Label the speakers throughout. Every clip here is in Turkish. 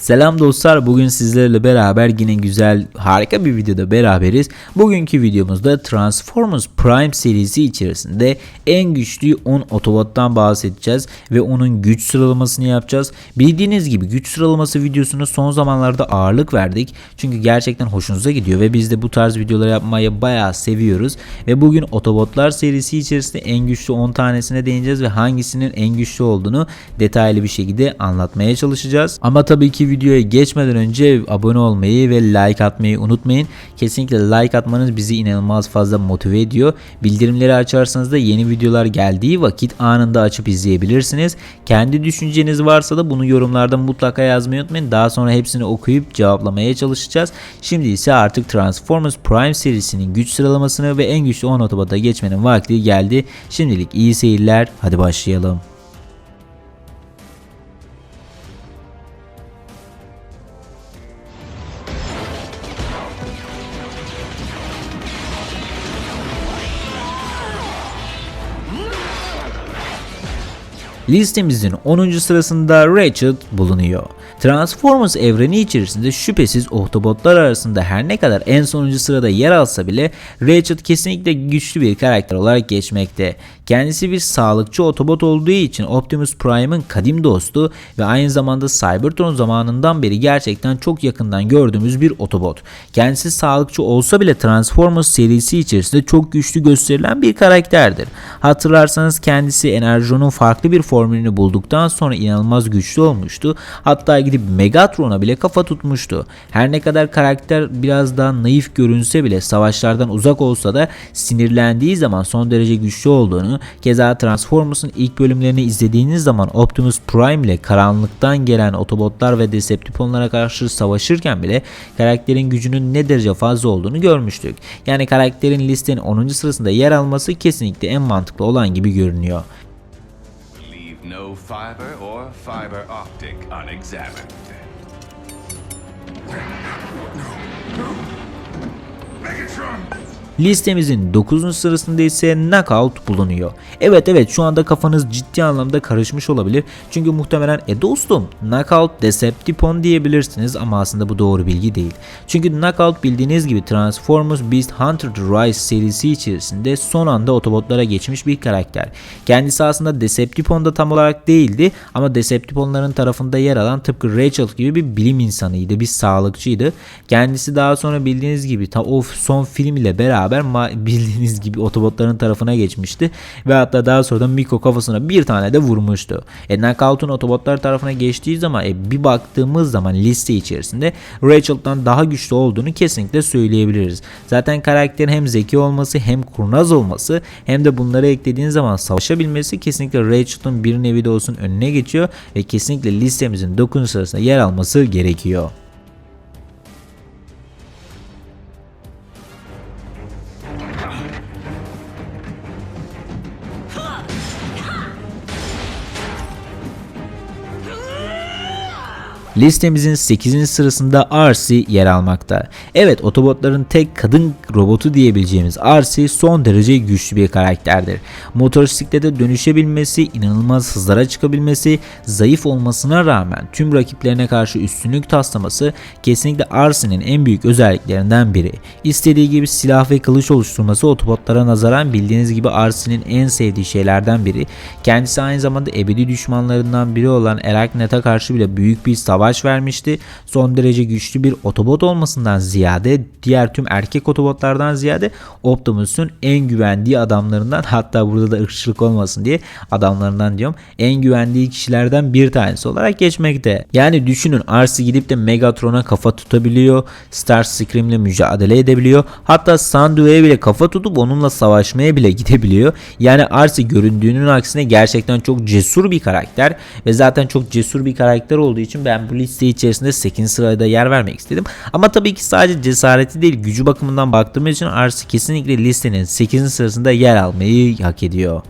Speaker 1: Selam dostlar bugün sizlerle beraber yine güzel harika bir videoda beraberiz. Bugünkü videomuzda Transformers Prime serisi içerisinde en güçlü 10 Autobot'tan bahsedeceğiz ve onun güç sıralamasını yapacağız. Bildiğiniz gibi güç sıralaması videosuna son zamanlarda ağırlık verdik. Çünkü gerçekten hoşunuza gidiyor ve biz de bu tarz videoları yapmayı bayağı seviyoruz. Ve bugün Autobotlar serisi içerisinde en güçlü 10 tanesine değineceğiz ve hangisinin en güçlü olduğunu detaylı bir şekilde anlatmaya çalışacağız. Ama tabii ki videoya geçmeden önce abone olmayı ve like atmayı unutmayın. Kesinlikle like atmanız bizi inanılmaz fazla motive ediyor. Bildirimleri açarsanız da yeni videolar geldiği vakit anında açıp izleyebilirsiniz. Kendi düşünceniz varsa da bunu yorumlarda mutlaka yazmayı unutmayın. Daha sonra hepsini okuyup cevaplamaya çalışacağız. Şimdi ise artık Transformers Prime serisinin güç sıralamasını ve en güçlü 10 otobota geçmenin vakti geldi. Şimdilik iyi seyirler. Hadi başlayalım. Listemizin 10. sırasında Ratchet bulunuyor. Transformers evreni içerisinde şüphesiz Autobotlar arasında her ne kadar en sonuncu sırada yer alsa bile Ratchet kesinlikle güçlü bir karakter olarak geçmekte. Kendisi bir sağlıkçı Autobot olduğu için Optimus Prime'ın kadim dostu ve aynı zamanda Cybertron zamanından beri gerçekten çok yakından gördüğümüz bir Autobot. Kendisi sağlıkçı olsa bile Transformers serisi içerisinde çok güçlü gösterilen bir karakterdir. Hatırlarsanız kendisi Energon'un farklı bir formülünü bulduktan sonra inanılmaz güçlü olmuştu. Hatta gidip Megatron'a bile kafa tutmuştu. Her ne kadar karakter biraz daha naif görünse bile savaşlardan uzak olsa da sinirlendiği zaman son derece güçlü olduğunu, keza Transformers'ın ilk bölümlerini izlediğiniz zaman Optimus Prime ile karanlıktan gelen Autobotlar ve Decepticonlara karşı savaşırken bile karakterin gücünün ne derece fazla olduğunu görmüştük. Yani karakterin listenin 10. sırasında yer alması kesinlikle en mantıklı olan gibi görünüyor.
Speaker 2: No fiber or fiber optic unexamined. Megatron!
Speaker 1: Listemizin 9. sırasında ise Knockout bulunuyor. Evet evet şu anda kafanız ciddi anlamda karışmış olabilir. Çünkü muhtemelen e dostum Knockout Decepticon diyebilirsiniz ama aslında bu doğru bilgi değil. Çünkü Knockout bildiğiniz gibi Transformers Beast Hunter The Rise serisi içerisinde son anda Autobotlara geçmiş bir karakter. Kendisi aslında Decepticon'da tam olarak değildi ama Decepticonların tarafında yer alan tıpkı Rachel gibi bir bilim insanıydı, bir sağlıkçıydı. Kendisi daha sonra bildiğiniz gibi ta o son film ile beraber ma- bildiğiniz gibi Autobotların tarafına geçmişti ve hatta daha sonra da Miko kafasına bir tane de vurmuştu. E, Knockout'un Autobotlar tarafına geçtiği zaman e, bir baktığımız zaman liste içerisinde Rachel'dan daha güçlü olduğunu kesinlikle söyleyebiliriz. Zaten karakterin hem zeki olması hem kurnaz olması hem de bunları eklediğiniz zaman savaşabilmesi kesinlikle Rachel'ın bir nevi de olsun önüne geçiyor ve kesinlikle listemizin 9. sırasında yer alması gerekiyor. Listemizin 8. sırasında RC yer almakta. Evet Autobotların tek kadın robotu diyebileceğimiz RC son derece güçlü bir karakterdir. Motosiklete dönüşebilmesi, inanılmaz hızlara çıkabilmesi, zayıf olmasına rağmen tüm rakiplerine karşı üstünlük taslaması kesinlikle RC'nin en büyük özelliklerinden biri. İstediği gibi silah ve kılıç oluşturması Autobotlara nazaran bildiğiniz gibi RC'nin en sevdiği şeylerden biri. Kendisi aynı zamanda ebedi düşmanlarından biri olan Arachnet'a karşı bile büyük bir savaş vermişti. Son derece güçlü bir otobot olmasından ziyade diğer tüm erkek otobotlardan ziyade Optimus'un en güvendiği adamlarından hatta burada da ırkçılık olmasın diye adamlarından diyorum en güvendiği kişilerden bir tanesi olarak geçmekte. Yani düşünün Arsi gidip de Megatron'a kafa tutabiliyor. Starscream'le mücadele edebiliyor. Hatta Sandue'ye bile kafa tutup onunla savaşmaya bile gidebiliyor. Yani Arsi göründüğünün aksine gerçekten çok cesur bir karakter ve zaten çok cesur bir karakter olduğu için ben bu liste içerisinde 8. sırada yer vermek istedim. Ama tabii ki sadece cesareti değil gücü bakımından baktığımız için Arsi kesinlikle listenin 8. sırasında yer almayı hak ediyor.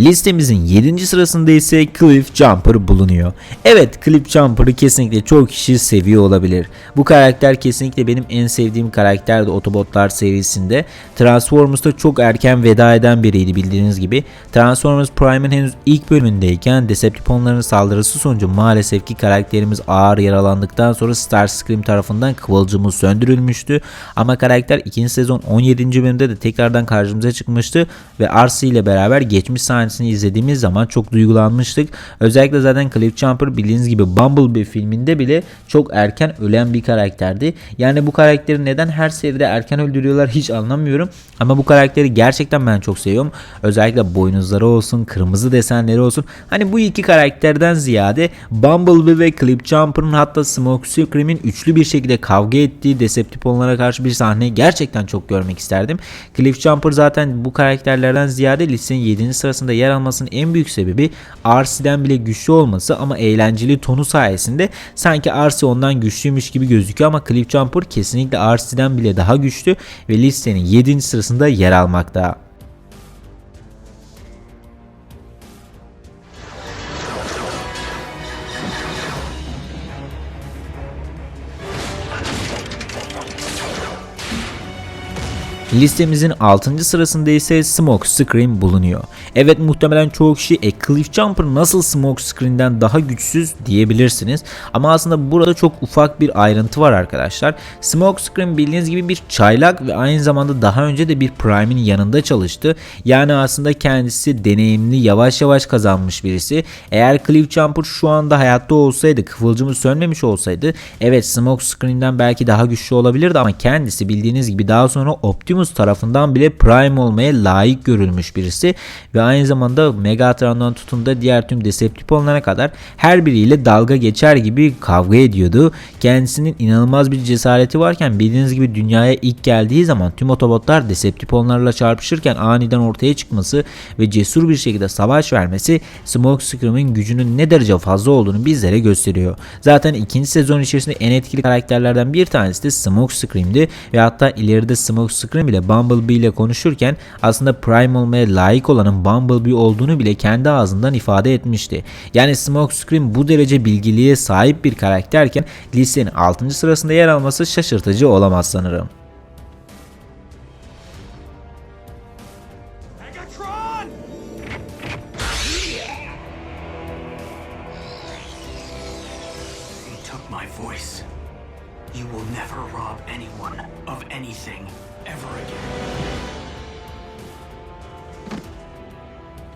Speaker 1: Listemizin 7. sırasında ise Cliff Jumper bulunuyor. Evet Cliff Jumper'ı kesinlikle çok kişi seviyor olabilir. Bu karakter kesinlikle benim en sevdiğim karakterdi Autobotlar serisinde. Transformers'ta çok erken veda eden biriydi bildiğiniz gibi. Transformers Prime'in henüz ilk bölümündeyken Decepticonların saldırısı sonucu maalesef ki karakterimiz ağır yaralandıktan sonra Starscream tarafından kıvılcımı söndürülmüştü. Ama karakter 2. sezon 17. bölümde de tekrardan karşımıza çıkmıştı ve Arcee ile beraber geçmiş sahnesini izlediğimiz zaman çok duygulanmıştık. Özellikle zaten Cliff Jumper bildiğiniz gibi Bumblebee filminde bile çok erken ölen bir karakterdi. Yani bu karakteri neden her seride erken öldürüyorlar hiç anlamıyorum. Ama bu karakteri gerçekten ben çok seviyorum. Özellikle boynuzları olsun, kırmızı desenleri olsun. Hani bu iki karakterden ziyade Bumblebee ve Cliff Jumper'ın hatta Smokescream'in üçlü bir şekilde kavga ettiği Decepticonlara karşı bir sahne gerçekten çok görmek isterdim. Cliff Jumper zaten bu karakterlerden ziyade listenin 7. sırasında yer almasının en büyük sebebi Arcee'den bile güçlü olması ama eğlenceli tonu sayesinde sanki Arcee ondan güçlüymüş gibi gözüküyor ama Cliff Jumper kesinlikle Arcee'den bile daha güçlü ve listenin 7. sırasında yer almakta. Listemizin 6. sırasında ise Smoke Screen bulunuyor. Evet muhtemelen çoğu kişi e, Cliff Jumper nasıl Smoke Screen'den daha güçsüz diyebilirsiniz. Ama aslında burada çok ufak bir ayrıntı var arkadaşlar. Smoke Screen bildiğiniz gibi bir çaylak ve aynı zamanda daha önce de bir Prime'in yanında çalıştı. Yani aslında kendisi deneyimli yavaş yavaş kazanmış birisi. Eğer Cliff Jumper şu anda hayatta olsaydı kıvılcımı sönmemiş olsaydı evet Smoke Screen'den belki daha güçlü olabilirdi ama kendisi bildiğiniz gibi daha sonra Optimus tarafından bile Prime olmaya layık görülmüş birisi ve aynı zamanda Megatron'dan tutun da diğer tüm Decepticonlara kadar her biriyle dalga geçer gibi kavga ediyordu. Kendisinin inanılmaz bir cesareti varken bildiğiniz gibi dünyaya ilk geldiği zaman tüm Autobotlar Decepticonlarla çarpışırken aniden ortaya çıkması ve cesur bir şekilde savaş vermesi Smokescream'in gücünün ne derece fazla olduğunu bizlere gösteriyor. Zaten ikinci sezon içerisinde en etkili karakterlerden bir tanesi de Smokescream'di ve hatta ileride Smokescream bile Bumblebee ile konuşurken aslında Prime olmaya layık olanın Bumblebee olduğunu bile kendi ağzından ifade etmişti. Yani Smokescream bu derece bilgiliğe sahip bir karakterken listenin 6. sırasında yer alması şaşırtıcı olamaz sanırım.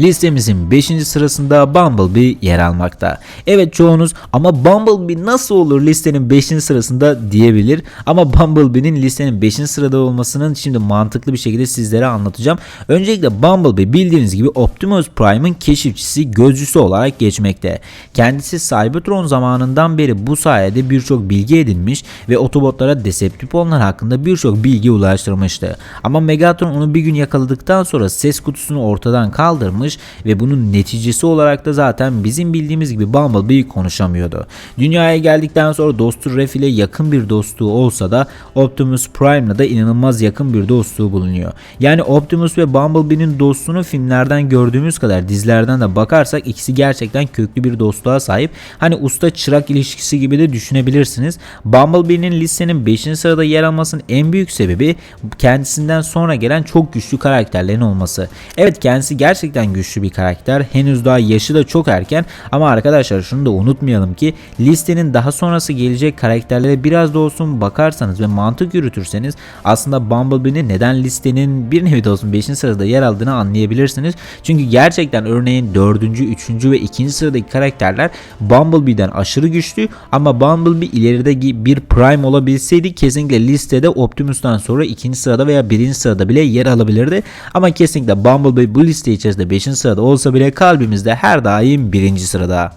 Speaker 1: Listemizin 5. sırasında Bumblebee yer almakta. Evet çoğunuz ama Bumblebee nasıl olur listenin 5. sırasında diyebilir. Ama Bumblebee'nin listenin 5. sırada olmasının şimdi mantıklı bir şekilde sizlere anlatacağım. Öncelikle Bumblebee bildiğiniz gibi Optimus Prime'ın keşifçisi, gözcüsü olarak geçmekte. Kendisi Cybertron zamanından beri bu sayede birçok bilgi edinmiş ve Autobotlara Decepticonlar hakkında birçok bilgi ulaştırmıştı. Ama Megatron onu bir gün yakaladıktan sonra ses kutusunu ortadan kaldırmış ve bunun neticesi olarak da zaten bizim bildiğimiz gibi Bumblebee konuşamıyordu. Dünyaya geldikten sonra dostu Ref ile yakın bir dostluğu olsa da Optimus Prime'la da inanılmaz yakın bir dostluğu bulunuyor. Yani Optimus ve Bumblebee'nin dostluğunu filmlerden gördüğümüz kadar dizilerden de bakarsak ikisi gerçekten köklü bir dostluğa sahip. Hani usta çırak ilişkisi gibi de düşünebilirsiniz. Bumblebee'nin listenin 5. sırada yer almasının en büyük sebebi kendisinden sonra gelen çok güçlü karakterlerin olması. Evet kendisi gerçekten güçlü bir karakter. Henüz daha yaşı da çok erken ama arkadaşlar şunu da unutmayalım ki listenin daha sonrası gelecek karakterlere biraz da olsun bakarsanız ve mantık yürütürseniz aslında Bumblebee'nin neden listenin bir nevi de olsun 5. sırada yer aldığını anlayabilirsiniz. Çünkü gerçekten örneğin 4. 3. ve 2. sıradaki karakterler Bumblebee'den aşırı güçlü ama Bumblebee ileride bir prime olabilseydi kesinlikle listede Optimus'tan sonra 2. sırada veya 1. sırada bile yer alabilirdi. Ama kesinlikle Bumblebee bu liste içerisinde 5. sırada olsa bile kalbimizde her daim 1. sırada.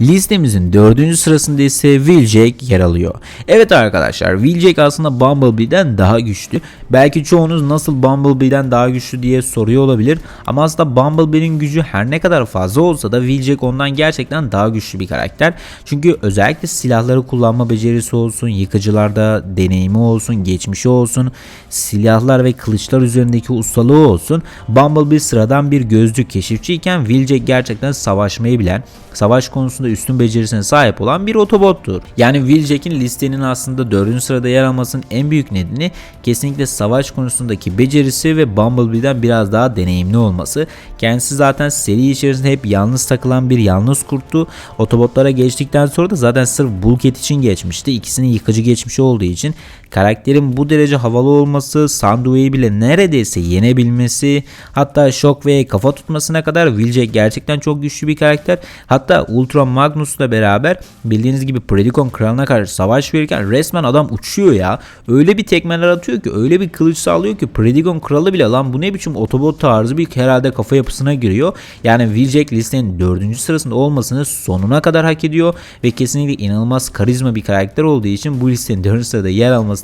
Speaker 1: Listemizin dördüncü sırasında ise Wheeljack yer alıyor. Evet arkadaşlar Wheeljack aslında Bumblebee'den daha güçlü. Belki çoğunuz nasıl Bumblebee'den daha güçlü diye soruyor olabilir. Ama aslında Bumblebee'nin gücü her ne kadar fazla olsa da Wheeljack ondan gerçekten daha güçlü bir karakter. Çünkü özellikle silahları kullanma becerisi olsun, yıkıcılarda deneyimi olsun, geçmişi olsun, silahlar ve kılıçlar üzerindeki ustalığı olsun. Bumblebee sıradan bir gözlük keşifçi iken Wheeljack gerçekten savaşmayı bilen, savaş konusunda üstün becerisine sahip olan bir otobottur. Yani Wheeljack'in listenin aslında 4. sırada yer almasının en büyük nedeni kesinlikle savaş konusundaki becerisi ve Bumblebee'den biraz daha deneyimli olması. Kendisi zaten seri içerisinde hep yalnız takılan bir yalnız kurttu. Otobotlara geçtikten sonra da zaten sırf Bulkhead için geçmişti. İkisinin yıkıcı geçmişi olduğu için karakterin bu derece havalı olması, Sandway'i bile neredeyse yenebilmesi, hatta Shockwave'ye kafa tutmasına kadar Wheeljack gerçekten çok güçlü bir karakter. Hatta Ultra Magnus'la beraber bildiğiniz gibi Predacon kralına karşı savaş verirken resmen adam uçuyor ya. Öyle bir tekmeler atıyor ki, öyle bir kılıç sallıyor ki Predacon kralı bile lan bu ne biçim otobot tarzı bir herhalde kafa yapısına giriyor. Yani Wheeljack listenin 4. sırasında olmasını sonuna kadar hak ediyor ve kesinlikle inanılmaz karizma bir karakter olduğu için bu listenin 4. sırada yer alması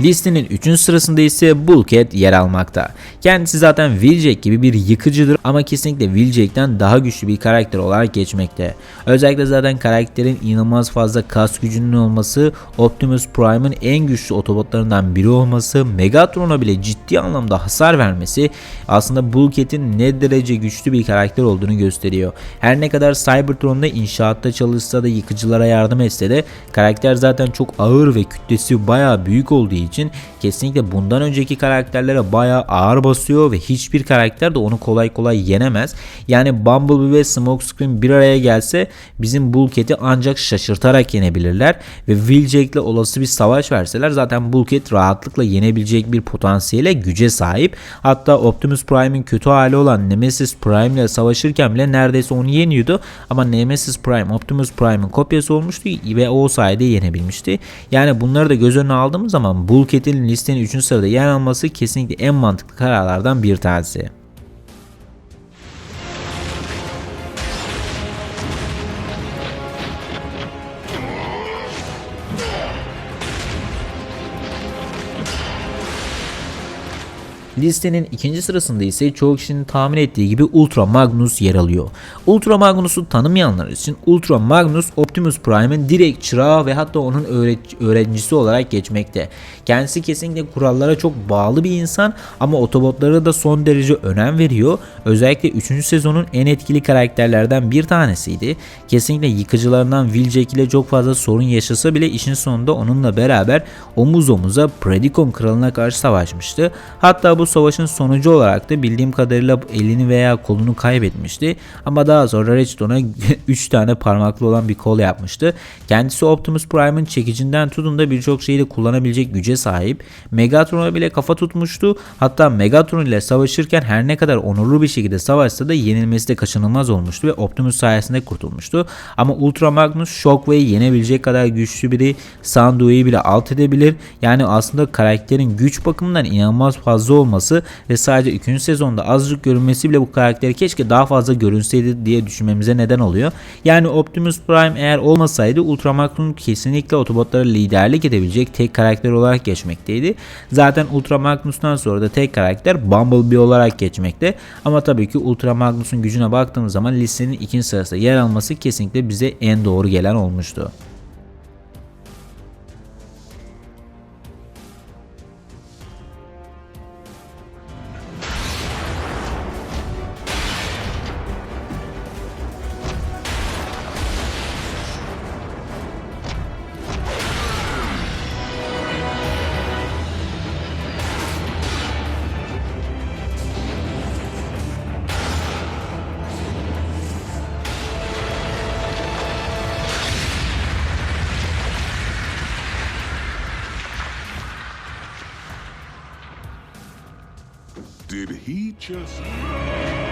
Speaker 1: Listenin 3. sırasında ise Bulkhead yer almakta. Kendisi zaten Wheeljack gibi bir yıkıcıdır ama kesinlikle Wheeljack'ten daha güçlü bir karakter olarak geçmekte. Özellikle zaten karakterin inanılmaz fazla kas gücünün olması, Optimus Prime'ın en güçlü otobotlarından biri olması, Megatron'a bile ciddi anlamda hasar vermesi aslında Bulkhead'in ne derece güçlü bir karakter olduğunu gösteriyor. Her ne kadar Cybertron'da inşaatta çalışsa da yıkıcılara yardım etse de karakter zaten çok ağır ve kütlesi bayağı büyük olduğu için kesinlikle bundan önceki karakterlere bayağı ağır basıyor ve hiçbir karakter de onu kolay kolay yenemez. Yani Bumblebee ve Smokescreen bir araya gelse bizim Bulkhead'i ancak şaşırtarak yenebilirler ve Wheeljack'le olası bir savaş verseler zaten Bulkhead rahatlıkla yenebilecek bir potansiyele güce sahip. Hatta Optimus Prime'in kötü hali olan Nemesis Prime ile savaşırken bile neredeyse onu yeniyordu ama Nemesis Prime Optimus Prime'in kopyası olmuştu ve o sayede yenebilmişti. Yani bunları da göz önüne aldığımız zaman Bulkhead'in listenin 3. sırada yer alması kesinlikle en mantıklı kararlardan bir tanesi. Listenin ikinci sırasında ise çoğu kişinin tahmin ettiği gibi Ultra Magnus yer alıyor. Ultra Magnus'u tanımayanlar için Ultra Magnus Optimus Prime'in direkt çırağı ve hatta onun öğrencisi olarak geçmekte. Kendisi kesinlikle kurallara çok bağlı bir insan ama otobotlara da son derece önem veriyor. Özellikle 3. sezonun en etkili karakterlerden bir tanesiydi. Kesinlikle yıkıcılarından Wheeljack ile çok fazla sorun yaşasa bile işin sonunda onunla beraber omuz omuza Predacon kralına karşı savaşmıştı. Hatta bu savaşın sonucu olarak da bildiğim kadarıyla elini veya kolunu kaybetmişti. Ama daha sonra Redstone'a 3 tane parmaklı olan bir kol yapmıştı. Kendisi Optimus Prime'ın çekicinden tutun da birçok şeyi de kullanabilecek güce sahip. Megatron'a bile kafa tutmuştu. Hatta Megatron ile savaşırken her ne kadar onurlu bir şekilde savaşsa da yenilmesi de kaçınılmaz olmuştu ve Optimus sayesinde kurtulmuştu. Ama Ultra Magnus Shockwave'i yenebilecek kadar güçlü biri Sandui'yi bile alt edebilir. Yani aslında karakterin güç bakımından inanılmaz fazla olması ve sadece 2. sezonda azıcık görünmesi bile bu karakteri keşke daha fazla görünseydi diye düşünmemize neden oluyor. Yani Optimus Prime eğer olmasaydı Ultra Magnus kesinlikle otobotlara liderlik edebilecek tek karakter olarak geçmekteydi. Zaten Ultra Magnus'tan sonra da tek karakter Bumblebee olarak geçmekte. Ama tabii ki Ultra Magnus'un gücüne baktığımız zaman listenin ikinci sırasında yer alması kesinlikle bize en doğru gelen olmuştu.
Speaker 3: teach us.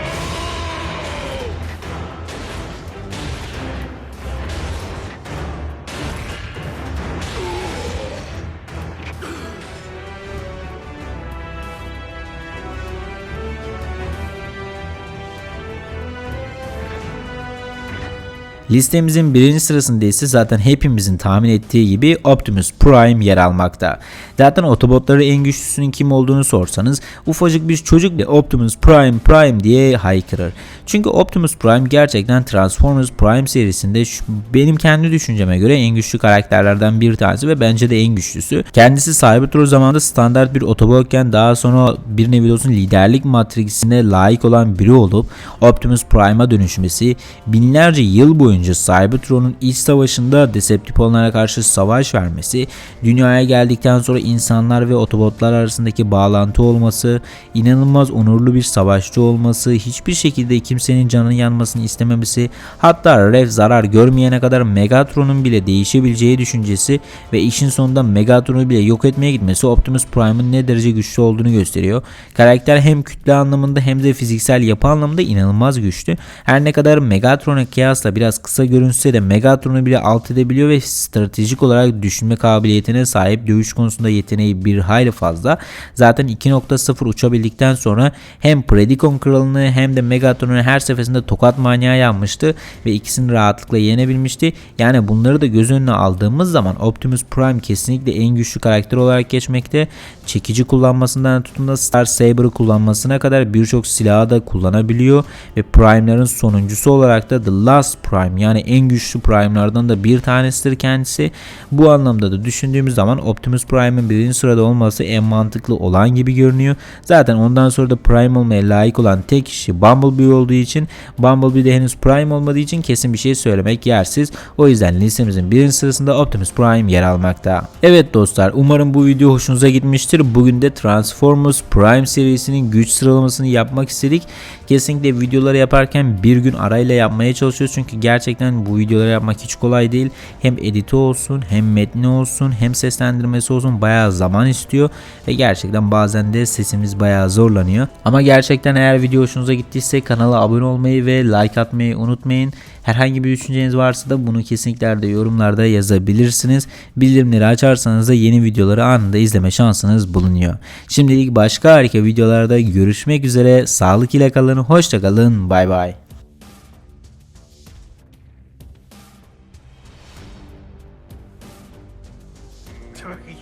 Speaker 1: Listemizin birinci sırasında ise zaten hepimizin tahmin ettiği gibi Optimus Prime yer almakta. Zaten Autobotları en güçlüsünün kim olduğunu sorsanız ufacık bir çocuk bile Optimus Prime Prime diye haykırır. Çünkü Optimus Prime gerçekten Transformers Prime serisinde şu- benim kendi düşünceme göre en güçlü karakterlerden bir tanesi ve bence de en güçlüsü. Kendisi Cybertron zamanında standart bir Autobotken daha sonra bir nevi olsun liderlik matrisine layık olan biri olup Optimus Prime'a dönüşmesi binlerce yıl boyunca Cybertron'un iç savaşında Decepticonlara karşı savaş vermesi, dünyaya geldikten sonra insanlar ve Autobotlar arasındaki bağlantı olması, inanılmaz onurlu bir savaşçı olması, hiçbir şekilde kimsenin canının yanmasını istememesi, hatta Rev zarar görmeyene kadar Megatron'un bile değişebileceği düşüncesi ve işin sonunda Megatron'u bile yok etmeye gitmesi Optimus Prime'ın ne derece güçlü olduğunu gösteriyor. Karakter hem kütle anlamında hem de fiziksel yapı anlamında inanılmaz güçlü. Her ne kadar Megatron'a kıyasla biraz kısa görünse de Megatron'u bile alt edebiliyor ve stratejik olarak düşünme kabiliyetine sahip dövüş konusunda yeteneği bir hayli fazla. Zaten 2.0 uçabildikten sonra hem Predacon kralını hem de Megatron'u her seferinde tokat manyağı yanmıştı ve ikisini rahatlıkla yenebilmişti. Yani bunları da göz önüne aldığımız zaman Optimus Prime kesinlikle en güçlü karakter olarak geçmekte. Çekici kullanmasından tutun da Star Saber'ı kullanmasına kadar birçok silahı da kullanabiliyor ve Prime'ların sonuncusu olarak da The Last Prime yani en güçlü Prime'lardan da bir tanesidir kendisi. Bu anlamda da düşündüğümüz zaman Optimus Prime'ın birinci sırada olması en mantıklı olan gibi görünüyor. Zaten ondan sonra da Prime olmaya layık olan tek kişi Bumblebee olduğu için Bumblebee de henüz Prime olmadığı için kesin bir şey söylemek yersiz. O yüzden listemizin birinci sırasında Optimus Prime yer almakta. Evet dostlar umarım bu video hoşunuza gitmiştir. Bugün de Transformers Prime serisinin güç sıralamasını yapmak istedik. Kesinlikle videoları yaparken bir gün arayla yapmaya çalışıyoruz. Çünkü gerçekten bu videoları yapmak hiç kolay değil. Hem editi olsun hem metni olsun hem seslendirmesi olsun bayağı zaman istiyor. Ve gerçekten bazen de sesimiz bayağı zorlanıyor. Ama gerçekten eğer video hoşunuza gittiyse kanala abone olmayı ve like atmayı unutmayın. Herhangi bir düşünceniz varsa da bunu kesinlikle de yorumlarda yazabilirsiniz. Bildirimleri açarsanız da yeni videoları anında izleme şansınız bulunuyor. Şimdilik başka harika videolarda görüşmek üzere. Sağlık ile kalın. Hoşça kalın. Bay bay.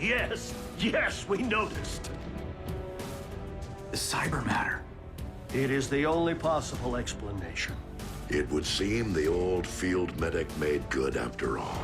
Speaker 4: Yes, yes, we noticed.
Speaker 5: The cyber matter.
Speaker 4: It is the only possible explanation.
Speaker 6: It would seem the old field medic made good after all.